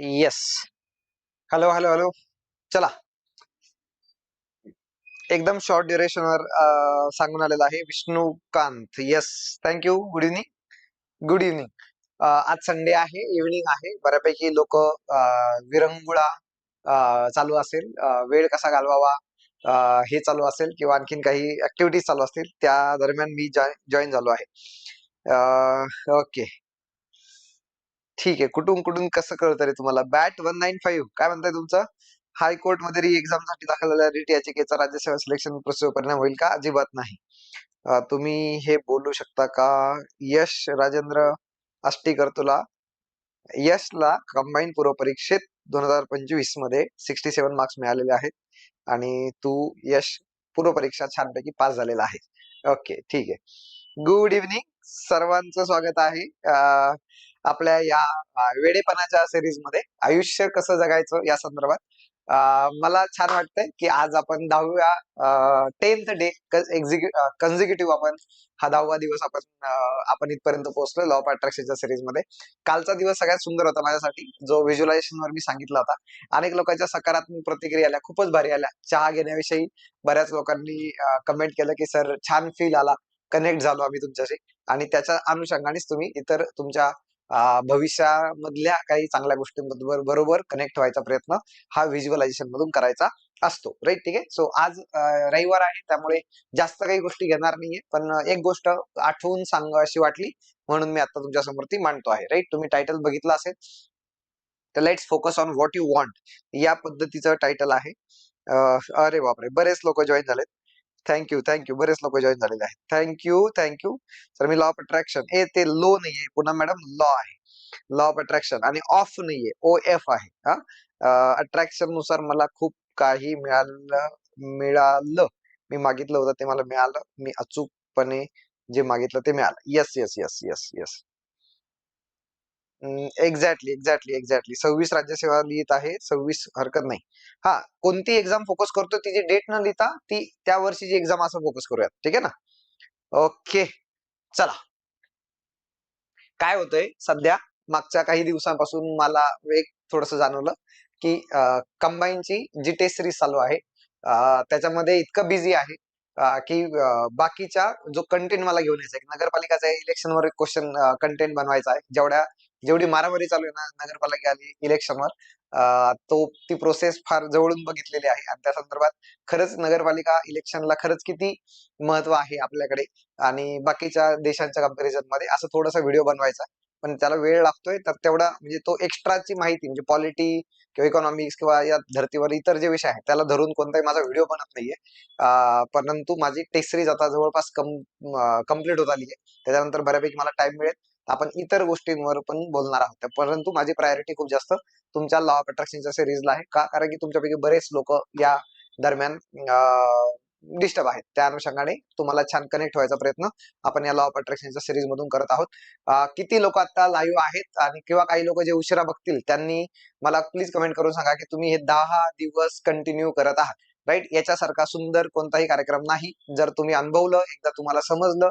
Yes hello hello hello चला. एकदम short ड्युरेशनवर सांगून आलेला आहे Vishnukant. Yes thank you good evening good evening आज संडे आहे इव्हनिंग आहे. बऱ्यापैकी लोक विरंगुळा चालू असेल. वेळ कसा घालवावा हे चालू असेल किंवा आणखीन काही ऍक्टिव्हिटीज चालू असतील त्या दरम्यान मी जॉईन झालो आहे. ओके ठीक आहे. कुठून कुठून कसं कळतं रे तुम्हाला? बॅट वन नाईन फाईव्ह काय म्हणताय तुमचं? हायकोर्टमध्ये री एक्झामसाठी दाखल झालेल्या रीट याचिकेचा राज्यसेवा सिलेक्शन प्रोसेसवर परिणाम होईल का? अजिबात नाही. तुम्ही हे बोलू शकता का? यश राजेंद्र आष्टीकर तुला. यशला कंबाईन पूर्व परीक्षेत दोन हजार पंचवीसमध्ये सिक्स्टी सेव्हन मार्क्स मिळालेले आहेत आणि तू यश पूर्व परीक्षा छानपैकी पास झालेला आहे. ओके ठीक आहे. गुड इव्हनिंग सर्वांचं स्वागत आहे. अं, आपल्या या वेडेपणाच्या सिरीजमध्ये आयुष्य कसं जगायचं या संदर्भात मला छान वाटतंय की आज आपण दहाव्या टेन्थ डे कन्झिक्युटिव्ह आपण हा दहावा दिवस आपण आपण इथपर्यंत पोहोचलो लॉ ऑफ अट्रॅक्शनच्या सिरीजमध्ये. कालचा दिवस सगळ्यात सुंदर होता माझ्यासाठी. जो व्हिज्युअलायझेशन वर मी सांगितला होता. अनेक लोकांच्या सकारात्मक प्रतिक्रिया आल्या खूपच भारी आल्या. चहा घेण्याविषयी बऱ्याच लोकांनी कमेंट केलं की सर छान फील आला. कनेक्ट झालो आम्ही तुमच्याशी. आणि त्याच्या अनुषंगानेच तुम्ही इतर तुमच्या भविष्यामधल्या काही चांगल्या गोष्टींबरोबर बरोबर कनेक्ट व्हायचा प्रयत्न हा व्हिज्युअलायझेशन मधून करायचा असतो. राईट ठीक आहे? सो आज रविवार आहे त्यामुळे जास्त काही गोष्टी घेणार नाहीये. पण एक गोष्ट आठवून सांग अशी वाटली म्हणून मी आता तुमच्यासमोर ती मांडतो आहे. राईट तुम्ही टायटल बघितलं असेल तर let's focus on what you want या पद्धतीचं टायटल आहे. अरे बापरे! बरेच लोक जॉईन झालेत. थँक्यू थँक्यू बरेच लोक जॉईन झालेले आहेत. Thank you thank you sir me law of attraction ए ते लो नाहीये. पुन्हा मॅडम लॉ आहे. लॉ ऑफ अट्रॅक्शन आणि ऑफ नाहीये. ओ एफ आहे. हा? अट्रॅक्शननुसार मला खूप काही मिळालं मिळालं. मी मागितलं होतं ते मला मिळालं. मी अचूकपणे जे मागितलं ते मिळालं. Yes yes yes yes yes exactly exactly exactly सव्वीस राज्यसेवा लिहित आहे सव्वीस हरकत नाही. हा कोणती एक्झाम फोकस करतो तिची डेट न लिहिता ती त्या वर्षीची एक्झाम असं फोकस करूयात ठीक आहे ना? ओके चला. काय होतंय सध्या मागच्या काही दिवसांपासून मला एक थोडस जाणवलं की कंबाईनची जी टेस्ट सिरीज चालू आहे. त्याच्यामध्ये इतकं बिझी आहे की बाकीच्या जो कंटेंट मला घेऊन यायचा आहे नगरपालिकाचा इलेक्शनवर क्वेश्चन कंटेंट बनवायचा आहे. जेवढ्या जेवढी मारामारी चालू आहे ना नगरपालिका इलेक्शनवर तो ती प्रोसेस फार जवळून बघितलेली आहे. आणि त्या संदर्भात खरंच नगरपालिका इलेक्शनला खरंच किती महत्त्व आहे आपल्याकडे आणि बाकीच्या देशांच्या कंपॅरिझनमध्ये असं थोडासा व्हिडिओ बनवायचा पण त्याला वेळ लागतोय तर तेवढा म्हणजे तो एक्स्ट्राची माहिती म्हणजे पॉलिटी किंवा इकॉनॉमिक्स किंवा या धर्तीवर इतर जे विषय आहेत त्याला धरून कोणताही माझा व्हिडिओ बनत नाहीये. परंतु माझी टेस्ट सिरीज आता जवळपास कम कंप्लीट होत आली आहे. त्याच्यानंतर बऱ्यापैकी मला टाइम मिळेल. आपण इतर गोष्टींवर पण बोलणार आहोत. परंतु माझी प्रायोरिटी खूप जास्त तुमच्या लॉ ऑफ अट्रॅक्शनच्या सिरीजला आहे. का? कारण की तुमच्यापैकी बरेच लोक या दरम्यान डिस्टर्ब आहेत. त्या अनुषंगाने तुम्हाला छान कनेक्ट व्हायचा प्रयत्न आपण या लॉ ऑफ अट्रॅक्शनच्या सिरीज मधून करत आहोत. किती लोक आता लाईव्ह आहेत आणि किंवा काही लोक जे उशिरा बघतील त्यांनी मला प्लीज कमेंट करून सांगा की तुम्ही हे दहा दिवस कंटिन्यू करत आहात. राईट याच्यासारखा सुंदर कोणताही कार्यक्रम नाही. जर तुम्ही अनुभवलं एकदा तुम्हाला समजलं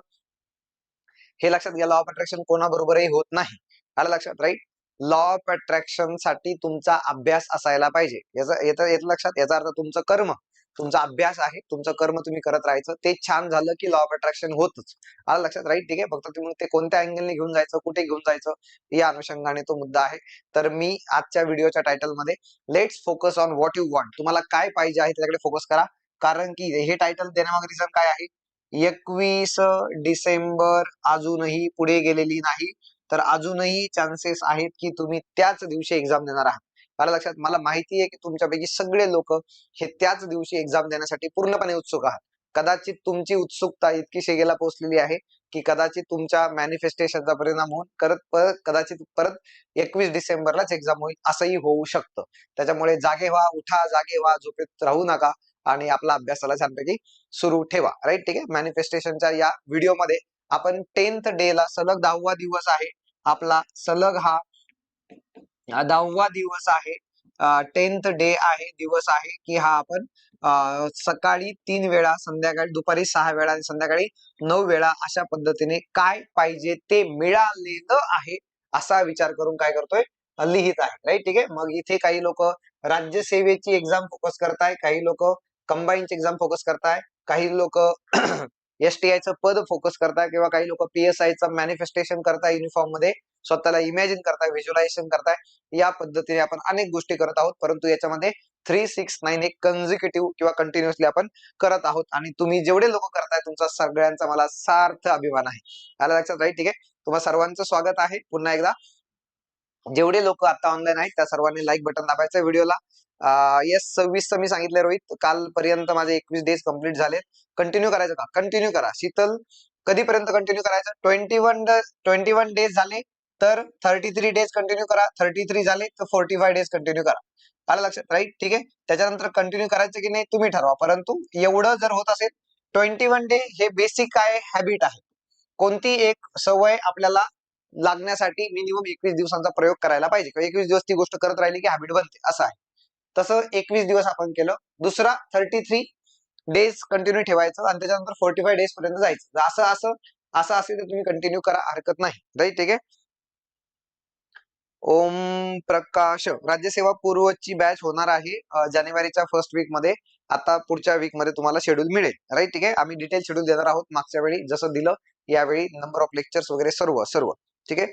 हे लक्षात घ्या लॉ ऑफ अट्रॅक्शन कोणाबरोबरही होत नाही. आलं लक्षात राईट लॉ ऑफ अट्रॅक्शनसाठी तुमचा अभ्यास असायला पाहिजे. याचा येतं लक्षात याचा अर्थ तुमचं कर्म तुमचा अभ्यास आहे तुमचं कर्म तुम्ही करत राहायचं ते छान झालं की लॉ ऑफ अट्रॅक्शन होतच. आलं लक्षात राईट ठीक आहे? फक्त तुम्ही ते कोणत्या अँगलने घेऊन जायचं कुठे घेऊन जायचं या अनुषंगाने तो मुद्दा आहे. तर मी आजच्या व्हिडिओच्या टायटलमध्ये let's focus on what you want तुम्हाला काय पाहिजे आहे त्याच्याकडे फोकस करा. कारण की हे टायटल देण्यामागे रिझन काय आहे? एकवीस डिसेंबर अजूनही पुढे गेलेली नाही. तर अजूनही चान्सेस आहेत की तुम्ही त्याच दिवशी एक्झाम देणार आहात. मला लक्षात मला माहिती आहे की तुमच्यापैकी सगळे लोक हे त्याच दिवशी एक्झाम देण्यासाठी पूर्णपणे उत्सुक आहात. कदाचित तुमची उत्सुकता इतकी शेगेला पोहोचलेली आहे की कदाचित तुमच्या मॅनिफेस्टेशनचा परिणाम होऊन करत परत कदाचित परत एकवीस डिसेंबरलाच एक्झाम होईल असंही होऊ शकतं. त्याच्यामुळे जागे व्हा उठा जागे व्हा झोपेत राहू नका. आणि आपला अभ्यासाला छानपैकी सुरू ठेवा. राईट ठीक आहे? मॅनिफेस्टेशनच्या या व्हिडिओमध्ये आपण टेन्थ डे ला सलग दहावा दिवस आहे. आपला सलग हा दहावा दिवस आहे. टेन्थ डे आहे दिवस आहे की हा आपण सकाळी तीन वेळा संध्याकाळी दुपारी सहा वेळा आणि संध्याकाळी नऊ वेळा अशा पद्धतीने काय पाहिजे ते मिळालेलं आहे असा विचार करून काय करतोय? लिहित आहे. राईट ठीक आहे? मग इथे काही लोक राज्यसेवेची एक्झाम फोकस करताय काही लोक कंबाईनची एक्झाम फोकस करताय. काही लोक एसटीआयचं पद फोकस करताय किंवा काही लोक पीएसआयचं मॅनिफेस्टेशन करताय युनिफॉर्ममध्ये स्वतःला इमॅजिन करताय व्हिज्युलायझेशन करताय. या पद्धतीने आपण अनेक गोष्टी करत आहोत. परंतु याच्यामध्ये थ्री सिक्स नाईन एक कन्झिक्युटिव्ह किंवा कंटिन्युअसली आपण करत आहोत. आणि तुम्ही जेवढे लोक करताय तुमचा सगळ्यांचा मला सार्थ अभिमान आहे. आला लक्षात राहील ठीक आहे? तुम्हा सर्वांचं स्वागत आहे. पुन्हा एकदा. जेवढे लोक आता ऑनलाईन आहेत त्या सर्वांनी लाईक बटन दाबायचं व्हिडिओला. येस सव्वीस मी सांगितलं रोहित. कालपर्यंत माझे एकवीस डेज कंप्लीट झाले कंटिन्यू करायचं का? कंटिन्यू करा. शीतल कधीपर्यंत कंटिन्यू करायचं? Twenty one twenty one days झाले तर थर्टी थ्री डेज कंटिन्यू करा. थर्टी थ्री झाले तर फोर्टी फाय डेज कंटिन्यू करा. आलं लक्षात? राईट ठीक आहे? त्याच्यानंतर कंटिन्यू करायचं की नाही तुम्ही ठरवा. परंतु एवढं जर होत असेल ट्वेंटी वन डे हे बेसिक काय हॅबिट आहे? कोणती एक सवय आपल्याला लागण्यासाठी मिनिमम एकवीस दिवसांचा प्रयोग करायला पाहिजे? किंवा एकवीस दिवस ती गोष्ट करत राहिली की हॅबिट बनते. असं आहे. तसं एकवीस दिवस आपण केलं. दुसरा थर्टी थ्री डेज कंटिन्यू ठेवायचं आणि त्याच्यानंतर फोर्टी फाय डेज पर्यंत जायचं. असं असं असं असेल तर तुम्ही कंटिन्यू करा. हरकत नाही. राईट ठीक आहे ओम प्रकाश. राज्यसेवा पूर्वची बॅच होणार आहे जानेवारीच्या फर्स्ट वीकमध्ये. आता पुढच्या वीकमध्ये तुम्हाला शेड्यूल मिळेल. राईट ठीक आहे आम्ही डिटेल शेड्यूल देणार आहोत मागच्या वेळी. जसं दिलं यावेळी नंबर ऑफ लेक्चर्स वगैरे सर्व सर्व. ठीक आहे?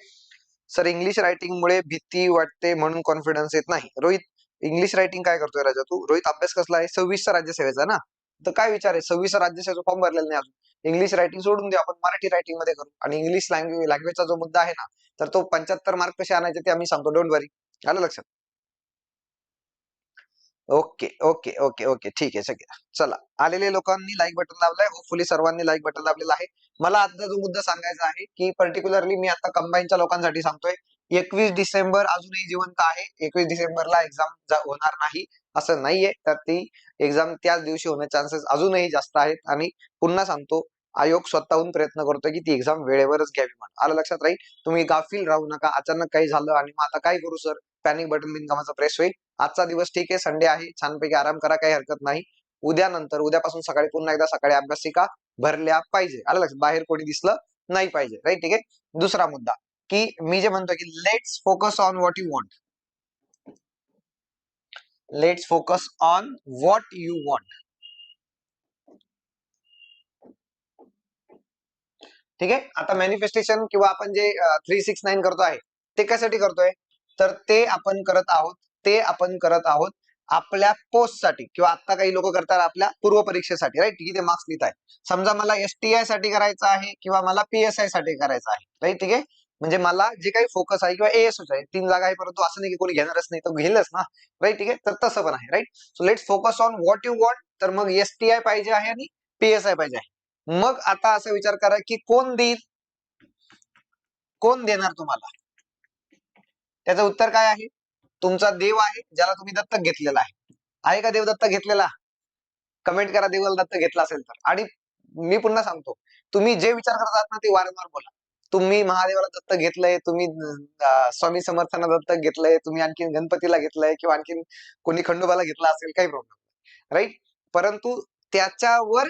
सर इंग्लिश रायटिंग मुळे भीती वाटते म्हणून कॉन्फिडन्स येत नाही. रोहित इंग्लिश रायटिंग काय करतोय राजा तू? रोहित अभ्यास कसला आहे? सव्वीसचा राज्यसेवेचा ना? तर काय विचार आहे? सव्वीसचा राज्यसेवेचा फॉर्म भरलेला नाही अजून. इंग्लिश रायटिंग सोडून देऊ आपण मराठी रायटिंगमध्ये करू. आणि इंग्लिश लँग्वेज लँग्वेजचा जो मुद्दा आहे ना तर तो पंच्याहत्तर मार्क कसे आणायचे ते आम्ही सांगतो. डोंट वरी आलं लक्षात? ओके ओके ओके ओके ठीक आहे सगळे. चला. आलेले लोकांनी लाईक बटन लावलंय. होपफुली सर्वांनी लाईक बटन लावलेलं आहे. मला आता जो मुद्दा सांगायचा आहे की पर्टिक्युलरली मी आता कंबाईनच्या लोकांसाठी सांगतोय. एकवीस डिसेंबर अजूनही जिवंत आहे. एकवीस डिसेंबरला एक्झाम होणार नाही असं नाहीये. तर ती एक्झाम त्याच दिवशी होण्याचे चान्सेस अजूनही जास्त आहेत. आणि पुन्हा सांगतो आयोग स्वतःहून प्रयत्न करतोय की ती एक्झाम वेळेवरच घ्यावी म्हणून. आलं लक्षात राहील? तुम्ही गाफील राहू नका. अचानक काही झालं आणि मग आता काय करू सर पॅनिक बटन बिनकामाचा प्रेस होईल. आजचा दिवस ठीक आहे संडे आहे. छानपैकी आराम करा काही हरकत नाही. उद्या नंतर उद्यापासून सकाळी पुन्हा एकदा सकाळी अभ्यासिका भरल्या पाहिजे. आलं लक्षात? बाहेर कोणी दिसलं नाही पाहिजे. राईट ठीक आहे? दुसरा मुद्दा. की मी जे म्हणतो की let's focus on what you want let's focus on what you want ठीक आहे? आता मॅनिफेस्टेशन किंवा आपण जे थ्री सिक्स नाईन करतो आहे ते कशासाठी करतोय? तर ते आपण करत आहोत ते आपण करत आहोत आपल्या पोस्टसाठी किंवा आता काही लोक करतात आपल्या पूर्व परीक्षेसाठी राईट ठीक आहे मार्क्स लिहित आहे समजा मला एस टी आयसाठी करायचं आहे किंवा मला पीएसआयसाठी करायचं आहे राईट ठीक आहे? म्हणजे मला जे काही फोकस आहे किंवा एएसओच आहे तीन जागा आहे परंतु असं नाही की कोणी घेणारच नाही तर घेलच ना. राईट ठीक आहे? तर तसं पण आहे right so let's focus on what you want तर मग एसटीआय पाहिजे आहे आणि पीएसआय पाहिजे आहे. मग आता असा विचार करा की कोण देईल? कोण देणार तुम्हाला? त्याचं उत्तर काय आहे? तुमचा देव आहे ज्याला तुम्ही दत्तक घेतलेला आहे. आहे का देव दत्तक घेतलेला? कमेंट करा देवाला दत्तक घेतला असेल तर. आणि मी पुन्हा सांगतो तुम्ही जे विचार करत आहात ना ते वारंवार बोला. तुम्ही महादेवाला दत्तक घेतलंय तुम्ही स्वामी समर्थांना दत्तक घेतलंय तुम्ही आणखीन गणपतीला घेतलंय किंवा आणखीन कोणी खंडोबाला घेतला असेल काही प्रॉब्लेम राईट परंतु त्याच्यावर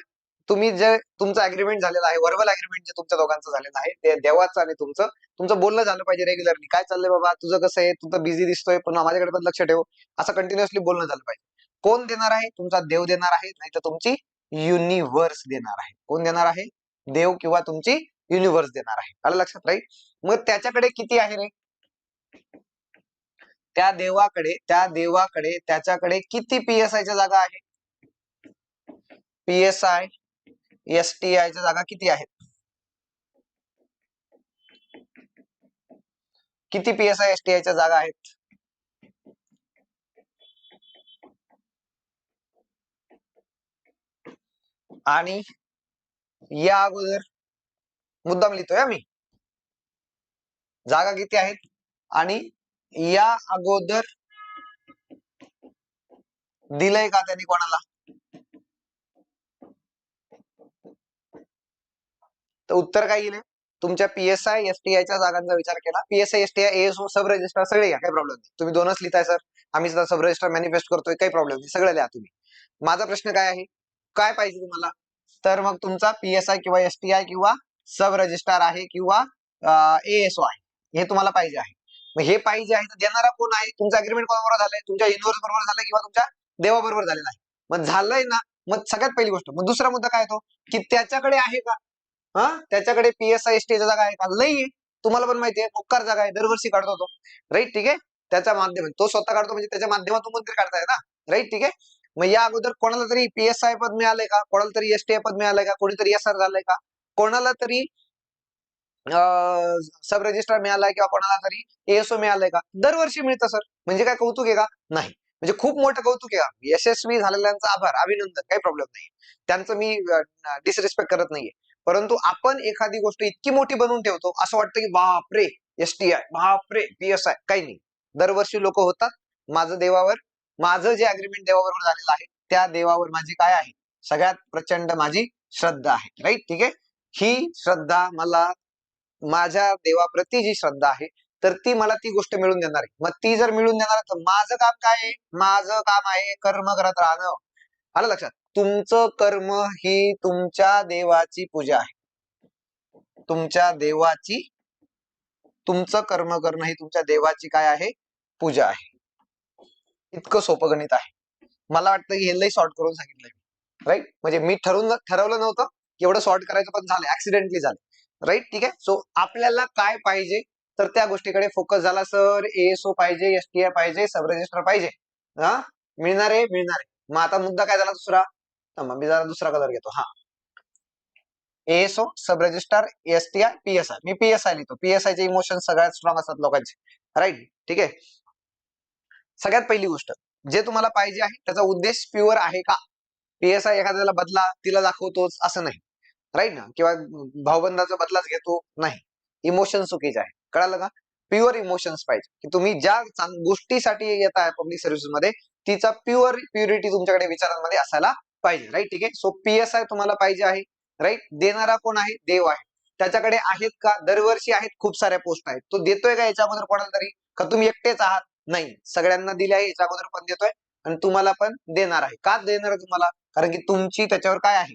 तुम्ही जे तुमचं अग्रीमेंट झालेलं आहे वर्बल अग्रीमेंट जे तुमच्या दोघांचं झालेलं आहे ते देवाचं आणि तुमचं तुमचं बोलणं झालं पाहिजे रेग्युलरली काय चाललंय बाबा? तुझं कसं आहे? तुझं बिझी दिसतोय पण माझ्याकडे पण लक्ष ठेव. असं कंटिन्युअसली बोलणं झालं पाहिजे. कोण देणार आहे? तुमचा देव देणार आहे नाही तर तुमची युनिव्हर्स देणार आहे. कोण देणार आहे? देव किंवा तुमची युनिव्हर्स देणार आहे. आलं लक्षात राहील मग त्याच्याकडे किती आहे रे? त्या देवाकडे त्या देवाकडे त्याच्याकडे किती पीएसआय च्या जागा आहे? पीएसआय एसटीआय च्या जागा किती आहेत? किती पीएसआय एसटीआय च्या जागा आहेत? आणि या अगोदर मुद्दाम लिहितोय आम्ही मी. जागा किती आहेत? आणि या अगोदर दिलंय का त्यांनी कोणाला? तर उत्तर काय येईल? तुमच्या पीएसआय एसटीआय च्या जागांचा विचार केला. PSI STI ASO sub registrar सगळे घ्या. काही प्रॉब्लेम नाही. तुम्ही दोनच लिहिताय सर आम्ही सुद्धा सब रजिस्टर मॅनिफेस्ट करतोय. काही प्रॉब्लेम नाही. सगळं लिहा तुम्ही. माझा प्रश्न काय आहे? काय पाहिजे तुम्हाला? तर मग तुमचा पीएसआय किंवा एसटीआय किंवा सब रजिस्ट्रार आहे किंवा एएसओ आहे. हे तुम्हाला पाहिजे आहे. मग हे पाहिजे आहे तर देणारा कोण आहे? तुमचा अग्रीमेंट कोणाबरोबर झालाय? तुमच्या युनिव्हर्स बरोबर झालं किंवा तुमच्या देवाबरोबर झालेला आहे? मग झालंय ना मग सगळ्यात पहिली गोष्ट. मग दुसरा मुद्दा काय येतो की त्याच्याकडे आहे का? हा? त्याच्याकडे पीएसआय एस जागा आहे का? नाही तुम्हाला पण माहिती आहे उपकार जागा आहे. दरवर्षी काढतो तो. राईट ठीक आहे? त्याच्या माध्यमात तो स्वतः काढतो म्हणजे त्याच्या माध्यमातून तरी काढताय ना? राईट ठीक आहे? मग या अगोदर कोणाला तरी पीएसआय पद मिळालंय का? कोणाला तरी एसटीआय पद मिळालंय का? कोणीतरी एस आर झालंय का? कोणाला तरी सब रजिस्ट्रार मिळालाय किंवा कोणाला तरी एएसओ मिळालंय का? दरवर्षी मिळतं सर म्हणजे काय कौतुक आहे का? नाही. म्हणजे खूप मोठं कौतुक आहे यशस्वी झालेल्यांचा आभार अभिनंदन. काही प्रॉब्लेम नाही त्यांचं मी डिसरिस्पेक्ट करत नाहीये. परंतु आपण एखादी गोष्ट इतकी मोठी बनवून ठेवतो असं वाटतं की बापरे! एसटीआय बापरे! पीएसआय काही नाही. दरवर्षी लोक होतात. माझं देवावर माझं जे अग्रीमेंट देवाबरोबर झालेलं आहे त्या देवावर माझी काय आहे? सगळ्यात प्रचंड माझी श्रद्धा आहे. राईट ठीक आहे? ही श्रद्धा मला माझ्या देवाप्रती जी श्रद्धा आहे तर ती मला ती गोष्ट मिळून देणार आहे. मग ती जर मिळून देणार तर माझं काम काय आहे? माझं काम आहे कर्म करत राहणं. आलं लक्षात? तुमचं कर्म ही तुमच्या देवाची पूजा आहे. तुमच्या देवाची तुमचं कर्म करणं ही तुमच्या देवाची काय आहे? पूजा आहे. इतकं सोपं गणित आहे. मला वाटतं की हे लई शॉर्ट करून सांगितलंय राईट म्हणजे मी ठरवून ठरवलं नव्हतं. एवढं सॉर्ट करायचं पण झालं ऍक्सिडेंटली झालं. राईट ठीक आहे? सो आपल्याला काय पाहिजे? तर त्या गोष्टीकडे फोकस झाला सर एएसओ पाहिजे एसटीआय पाहिजे सब रजिस्टर पाहिजे. हा? मिळणार आहे मिळणार आहे. मग आता मुद्दा काय झाला दुसरा? मी जरा दुसरा कलर घेतो. हा. ASO sub registrar STI PSI मी पीएसआय लिहितो. पीएसआय चे इमोशन सगळ्यात स्ट्रॉंग असतात लोकांचे. राईट ठीक आहे? सगळ्यात पहिली गोष्ट जे तुम्हाला पाहिजे आहे त्याचा उद्देश प्युअर आहे का? पीएसआय एखाद्याला बदला तिला दाखवतोच असं नाही. राईट ना? किंवा भावबंधाचा बदलाच घेतो नाही. इमोशन चुकीचे आहे. कळालं का? प्युअर इमोशन्स पाहिजे. की तुम्ही ज्या चांग- गोष्टीसाठी येत आहे पब्लिक सर्व्हिसमध्ये तिचा प्युअर प्युरिटी तुमच्याकडे विचारांमध्ये असायला पाहिजे. राईट ठीक आहे? सो पीएसआय तुम्हाला पाहिजे आहे. राईट देणारा कोण आहे? देव आहे. त्याच्याकडे आहेत का? दरवर्षी आहेत. खूप साऱ्या पोस्ट आहेत. तो देतोय का याच्या अगोदर कोणाला तरी? का तुम्ही एकटेच आहात? नाही. सगळ्यांना दिले आहे याच्या अगोदर पण देतोय. आणि तुम्हाला पण देणार आहे. का देणार आहे तुम्हाला? कारण की तुमची त्याच्यावर काय आहे?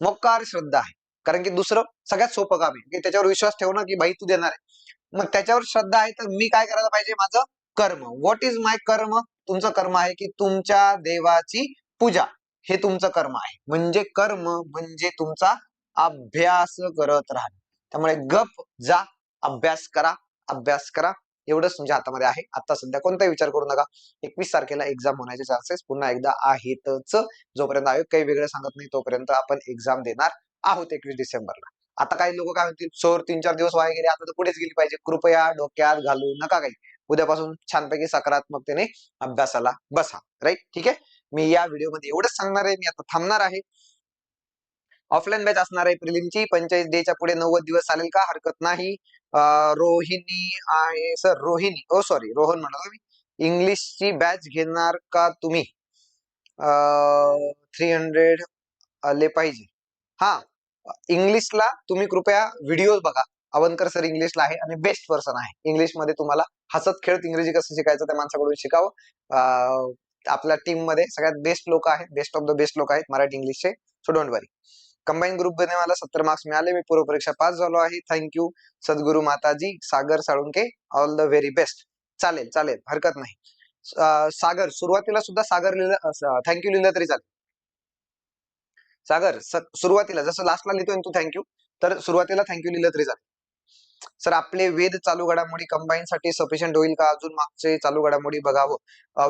मोकार श्रद्धा आहे. कारण की दुसरं सगळ्यात सोपं काम आहे. की त्याच्यावर विश्वास ठेवणं की भाई तू देणार आहे. मग त्याच्यावर श्रद्धा आहे तर मी काय करायला पाहिजे माझं? कर्म. व्हॉट इज माय कर्म? तुमचं कर्म आहे की तुमच्या देवाची पूजा. हे तुमचं कर्म आहे. म्हणजे कर्म म्हणजे तुमचा अभ्यास करत राहणे. त्यामुळे गप जा अभ्यास करा अभ्यास करा एवढंच तुमच्या हातामध्ये आहे. आता सध्या कोणताही विचार करू नका. एकवीस तारखेला एक्झाम होण्याचे चान्सेस पुन्हा एकदा आहेतच. जोपर्यंत आयोग काही वेगळं सांगत नाही तोपर्यंत आपण एक्झाम देणार आहोत एकवीस डिसेंबरला. आता काही लोक काय म्हणतील चोर तीन चार दिवस वाया गेले आता तर पुढेच गेली पाहिजे. कृपया डोक्यात घालू नका काही. उद्यापासून छानपैकी सकारात्मकतेने अभ्यासाला बसा. राईट ठीक आहे? मी या व्हिडिओमध्ये एवढंच सांगणार आहे. मी आता थांबणार आहे. ऑफलाईन बॅच असणार आहे प्रिलिमची. पंचायत डेच्या पुढे नव्वद दिवस चालेल का? हरकत नाही. रोहिणी आहे सर रोहिणी. ओ सॉरी रोहन म्हणालो मी. इंग्लिशची बॅच घेणार का तुम्ही? थ्री हंड्रेड आले पाहिजे. हा इंग्लिशला तुम्ही कृपया व्हिडिओ बघा. अवनकर सर इंग्लिशला आहे आणि बेस्ट पर्सन आहे. इंग्लिशमध्ये तुम्हाला हसत खेळत इंग्रजी कसं शिकायचं त्या माणसाकडून शिकावं. आपल्या टीममध्ये सगळ्यात बेस्ट लोक आहेत बेस्ट ऑफ द बेस्ट लोक आहेत मराठी इंग्लिशचे. सो डोंट वरी कंबाईन ग्रुपमध्ये मला सत्तर मार्क्स मिळाले. मी पूर्व परीक्षा पास झालो आहे. Thank you Sadguru Mataji Sagar Salunke. All the very best चालेल चालेल. हरकत नाही. सागर सुरुवातीला सुद्धा सागर लिहिलं थँक्यू लिहिलं तरी चालेल. सागर सुरुवातीला जसं लास्टला लिहितोय तू थँक्यू तर सुरुवातीला थँक्यू लिहिलं तरी चालेल. सर आपले वेद चालू घडामोडी कंबाईन साठी सफिशियंट होईल का? अजून मागचे चालू घडामोडी बघावं.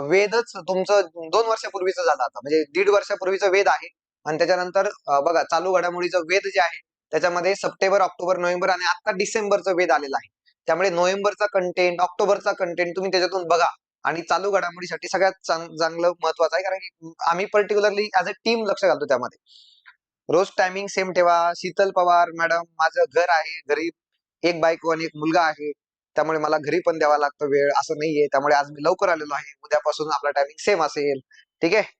वेदच तुमचं दोन वर्षापूर्वीचं झालं आता. म्हणजे दीड वर्षापूर्वीचं वेद आहे. आणि त्याच्यानंतर बघा चालू घडामोडीचं वेद जे आहे त्याच्यामध्ये सप्टेंबर ऑक्टोबर नोव्हेंबर आणि आता डिसेंबरचं वेद आलेलं आहे. त्यामुळे नोव्हेंबरचा कंटेंट ऑक्टोबरचा कंटेंट तुम्ही त्याच्यातून बघा. आणि चालू घडामोडीसाठी सगळ्यात चांगलं महत्वाचं आहे कारण की आम्ही पर्टिक्युलरली ऍज अ टीम लक्ष घालतो त्यामध्ये. रोज टायमिंग सेम ठेवा. शीतल पवार मॅडम माझं घर आहे घरी एक बायको आणि एक मुलगा आहे. त्यामुळे मला घरी पण द्यावा लागतो वेळ असं नाहीये. त्यामुळे आज मी लवकर आलेलो आहे. उद्यापासून आपला टायमिंग सेम असेल. ठीक आहे?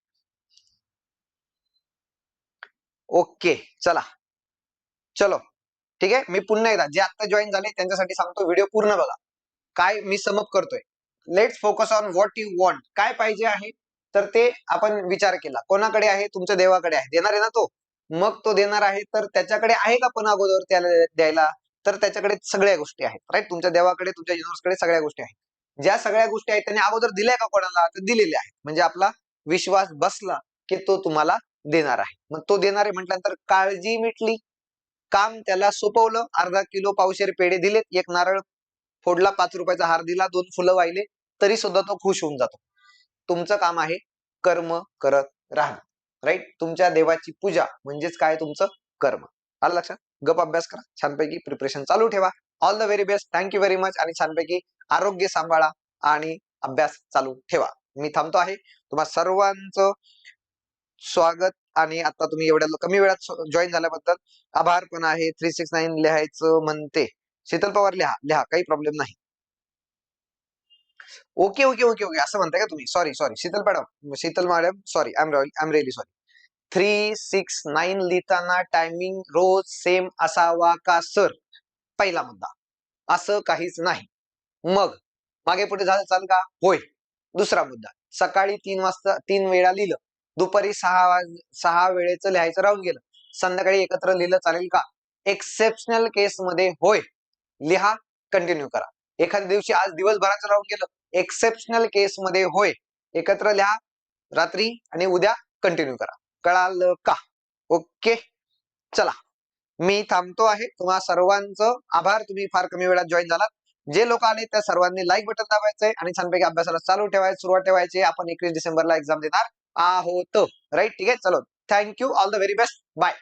ओके चला. चलो. ठीक आहे? मी पुन्हा एकदा जे आता जॉईन झाले त्यांच्यासाठी सांगतो व्हिडिओ पूर्ण बघा. काय मी समप करतोय. Let's focus on what you want काय पाहिजे आहे? तर ते आपण विचार केला. कोणाकडे आहे? तुमच्या देवाकडे आहे. देणार आहे ना तो? मग तो देणार आहे. तर त्याच्याकडे आहे का पण अगोदर त्याला द्यायला? तर त्याच्याकडे सगळ्या गोष्टी आहेत राईट तुमच्या देवाकडे तुमच्या युनिव्हर्सकडे सगळ्या गोष्टी आहेत. ज्या सगळ्या गोष्टी आहेत त्यांनी अगोदर दिल्या का कोणाला? तर दिलेल्या आहेत. म्हणजे आपला विश्वास बसला की तो तुम्हाला देणार आहे. मग तो देणार आहे म्हटल्यानंतर काळजी मिटली. काम त्याला सोपवलं. अर्धा किलो पावशेर पेढे दिलेत. एक नारळ फोडला पाच रुपयाचा हार दिला दोन फुलं वाहिले. तरी सुद्धा तो खुश होऊन जातो. तुमचं काम आहे कर्म करत राहणं. राईट तुमच्या देवाची पूजा म्हणजेच काय? तुमचं कर्म. आलं लक्षात? गप अभ्यास करा. छानपैकी प्रिपरेशन चालू ठेवा. All the very best thank you very much आणि छानपैकी आरोग्य सांभाळा आणि अभ्यास चालू ठेवा. मी थांबतो आहे. तुम्हा सर्वांचं स्वागत आणि आता तुम्ही एवढ्या कमी वेळात जॉईन झाल्याबद्दल आभार पण आहे. थ्री सिक्स नाईन लिहायचं म्हणते. शीतल पवार लिहा. लिहा. काही प्रॉब्लेम नाही. ओके ओके ओके ओके असं म्हणताय का तुम्ही? Sorry sorry Sheetal madam Sheetal madam sorry I am I am really sorry three six nine लिहिताना टायमिंग रोज सेम असावा का सर पहिला मुद्दा. असं काहीच नाही. मग मागे पुढे झालं चाल का? होय. दुसरा मुद्दा. सकाळी तीन वाजता तीन वेळा लिहिलं. दुपारी सहा वाज सहा वेळेचं लिहायचं राहून गेलं. संध्याकाळी एकत्र लिहिलं चालेल का? एक्सेप्शनल केस मध्ये होय. लिहा कंटिन्यू करा. एखाद्या दिवशी आज दिवसभराचं राहून गेलं. एक्सेप्शनल केस मध्ये होय. एकत्र लिहा रात्री आणि उद्या कंटिन्यू करा. कळालं का? ओके? चला. मी थांबतो आहे. तुम्हा सर्वांचं आभार. तुम्ही फार कमी वेळात जॉईन झालात. जे लोक आले त्या सर्वांनी लाईक बटन दाबायचंय आणि छानपैकी अभ्यासाला चालू ठेवायचं सुरुवात ठेवायची. आपण एकवीस डिसेंबरला एक्झाम देणार आहोत. राईट ठीक आहे? चलो. Thank you all the very best bye